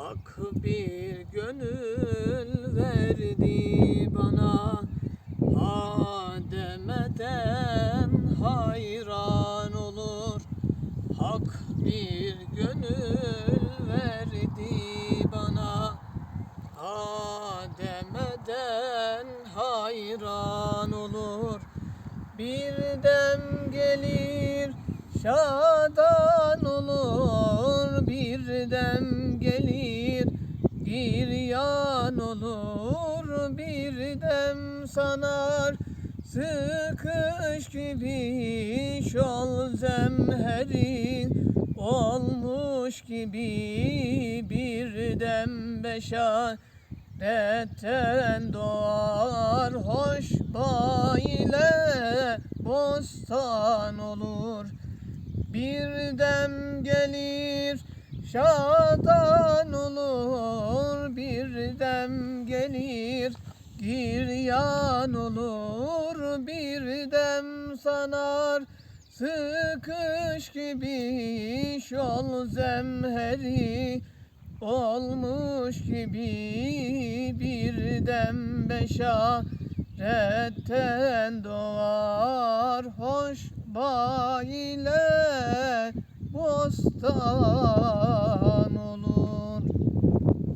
Hak bir gönül verdi bana. Ha hayran olur. Hak bir gönül verdi bana. Ha hayran olur. Bir dem gelir şadan olur. Bir dem bir yan olur Bir dem sanar. Sıkış gibi Şol zemherin olmuş gibi Bir dem beşaretten doğar. Hoş ile bostan olur bir dem gelir şadan olur gelir giryan olur Bir dem sanar. Sıkış gibi Şol zemheri olmuş gibi Bir dem beşaretten doğar. Hoş ile bostan